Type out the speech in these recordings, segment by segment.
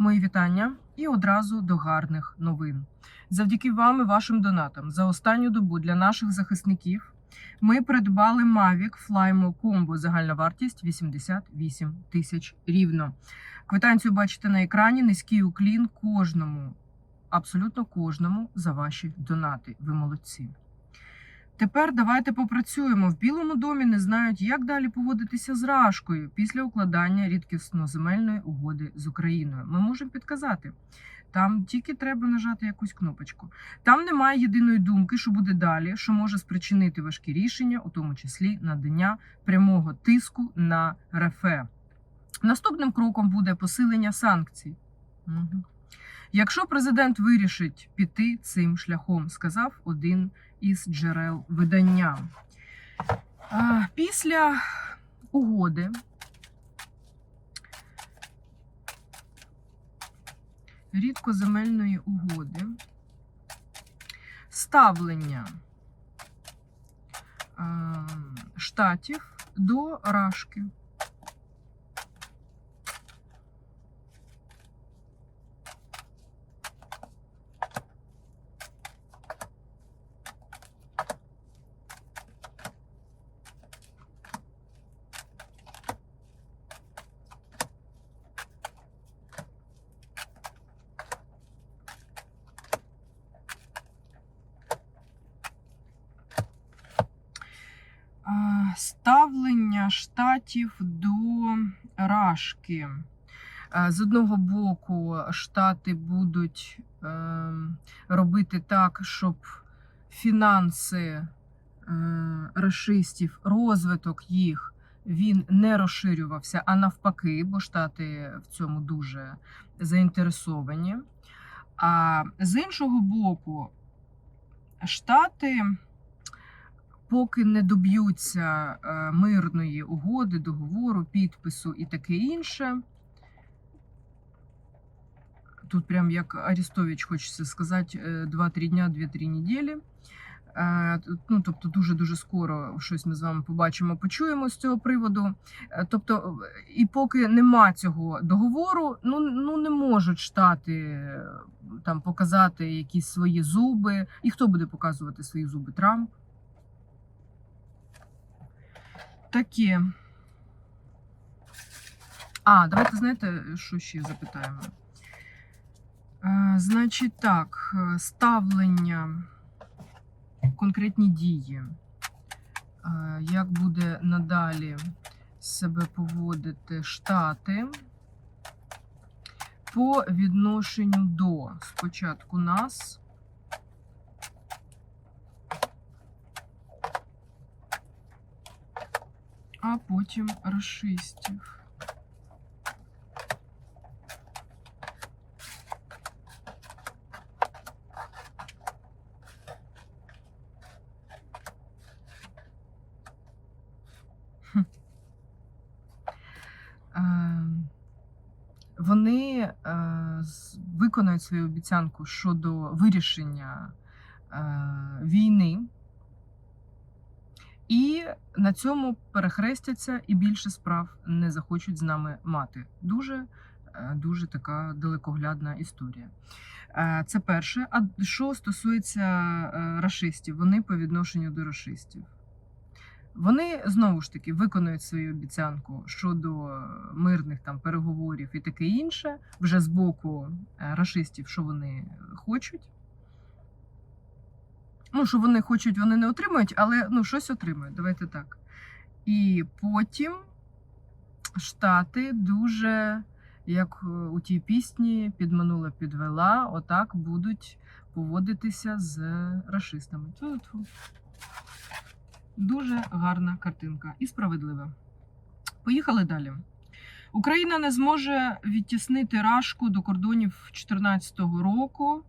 Мої вітання і одразу до гарних новин. Завдяки вам і вашим донатам за останню добу для наших захисників ми придбали Mavic Flymo Combo. Загальна вартість 88 тисяч рівно. Квитанцію бачите на екрані. Низький уклін кожному, абсолютно кожному за ваші донати. Ви молодці. Тепер давайте попрацюємо. В Білому домі не знають, як далі поводитися з Рашкою після укладання рідкісно-земельної угоди з Україною. Ми можемо підказати. Там тільки треба нажати якусь кнопочку. Там немає єдиної думки, що буде далі, що може спричинити важкі рішення, у тому числі надання прямого тиску на РФ. Наступним кроком буде посилення санкцій. Угу. Якщо президент вирішить піти цим шляхом, сказав один із джерел видання. Після угоди рідкоземельної угоди ставлення штатів до Рашки. Ставлення штатів до Рашки. З одного боку, штати будуть е, робити так, щоб фінанси е, рашистів, розвиток їх він не розширювався, а навпаки, бо штати в цьому дуже заінтересовані. А з іншого боку, штати поки не доб'ються е, мирної угоди, договору, підпису і таке інше. Тут прям як Арістович хочеться сказати, е, 2-3 дня, 2-3 неділі. Е, Ну, тобто, дуже-дуже скоро щось ми з вами побачимо, почуємо з цього приводу. Е, Тобто, і поки нема цього договору, ну, ну не можуть штати е, там показати якісь свої зуби. І хто буде показувати свої зуби? Трамп. Таке. А, давайте знаєте, що ще запитаємо. Е, Значить, так, е, ставлення, конкретні дії. Е, Як буде надалі себе поводити штати по відношенню до спочатку нас. А потім расистів. Е, Вони е, виконають свою обіцянку щодо вирішення е, війни. І на цьому перехрестяться і більше справ не захочуть з нами мати. Дуже е, дуже така далекоглядна історія. Е, Це перше. А що стосується е, рашистів, вони по відношенню до рашистів. Вони знову ж таки виконують свою обіцянку щодо мирних там переговорів і таке інше, вже з боку рашистів, що вони хочуть. Ну, що вони хочуть, вони не отримують, але ну, щось отримують. Давайте так. І потім Штати дуже, як е, у тій пісні, підманула, підвела, отак будуть поводитися з. Тьфу-тьфу. Дуже гарна картинка і справедлива. Поїхали далі. Україна не зможе відтіснити Рашку до кордонів 2014 року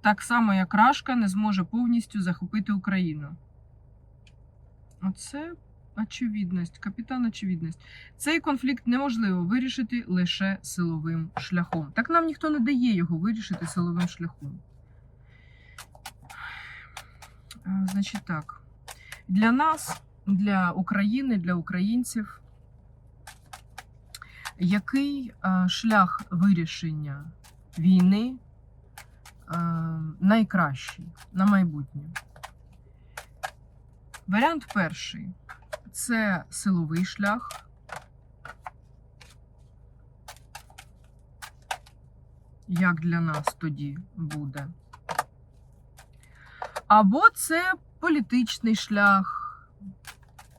так само як Рашка не зможе повністю захопити Україну. Оце очевидність, капітан очевидність. Цей конфлікт неможливо вирішити лише силовим шляхом. Так нам ніхто не дає його вирішити силовим шляхом. Значить так, для нас, для України, для українців Який шлях вирішення війни найкращий на майбутнє? Варіант перший це силовий шлях. Як для нас тоді буде? Або це політичний шлях,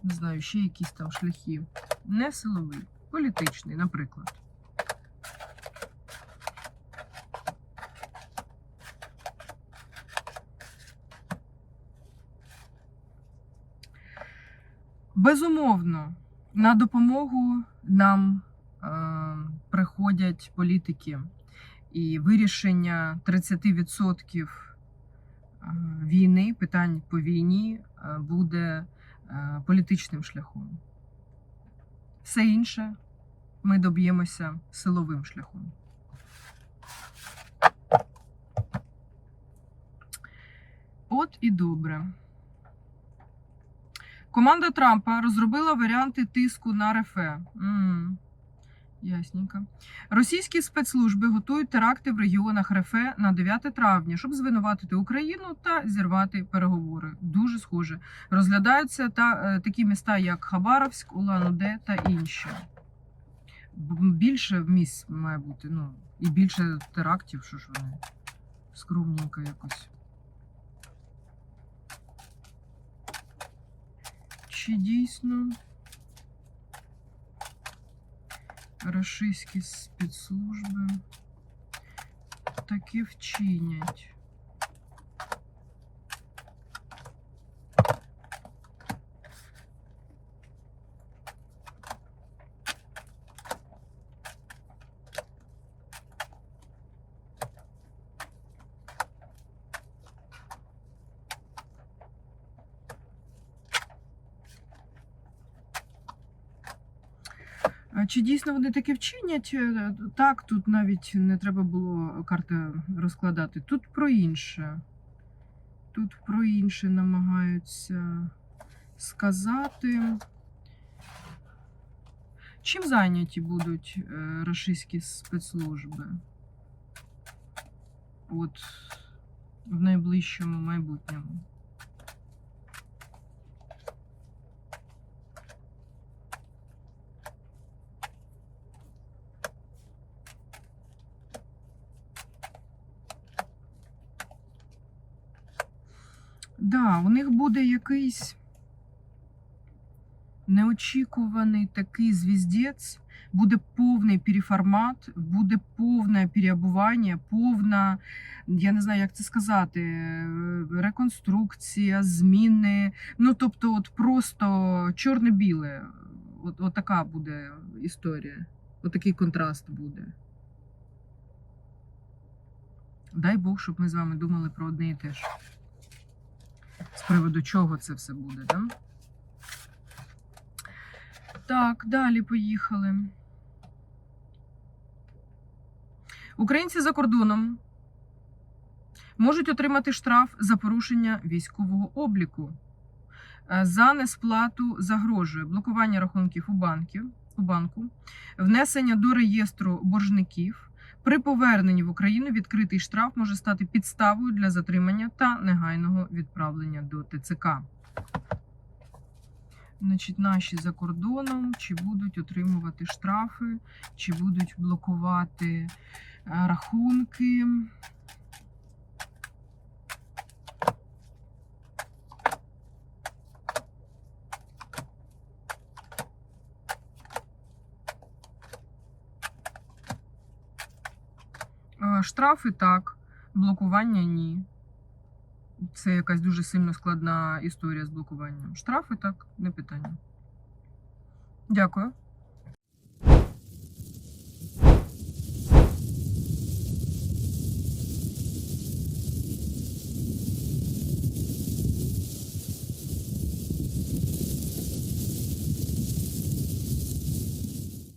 не знаю, ще якісь там шляхи. Не силовий, політичний, наприклад. Безумовно, на допомогу нам е, приходять політики і вирішення 30% е, війни, питань по війні е, буде е, політичним шляхом. Все інше ми доб'ємося силовим шляхом. От і добре. Команда Трампа розробила варіанти тиску на РФ. М, Ясненько. Російські спецслужби готують теракти в регіонах РФ на 9 травня, щоб звинуватити Україну та зірвати переговори. Дуже схоже. Розглядаються та е, такі міста, як Хабаровськ, Улан-Удэ та інші. Більше місць має бути. Ну і більше терактів. Що ж вони скромненько якось. Чи дійсно рашистські спецслужби таки вчинять? А Чи дійсно вони таки вчинять? Е, Так, тут навіть не треба було карти розкладати. Тут про інше. Тут про інше намагаються сказати. Чим зайняті будуть е, рашистські спецслужби? От в найближчому майбутньому. Да, у них буде якийсь неочікуваний такий звіздець, буде повний переформат, буде повне переобування, повна, я не знаю, як це сказати, е, реконструкція, зміни. Ну, тобто, от просто чорне-біле. От, от така буде історія. От контраст буде. Дай Бог, щоб ми з вами думали про одне і те ж з приводу чого це все буде, да? Так, далі поїхали. Українці за кордоном можуть отримати штраф за порушення військового обліку. Е, За несплату загрожує блокування рахунків у банків, у банку, внесення до реєстру боржників. При поверненні в Україну відкритий штраф може стати підставою для затримання та негайного відправлення до ТЦК. Значить, наші за кордоном чи будуть отримувати штрафи, чи будуть блокувати е, рахунки. Е, Штрафи так, блокування ні. Це якась дуже сильно складна історія з блокуванням. Штрафи так, не питання. Дякую.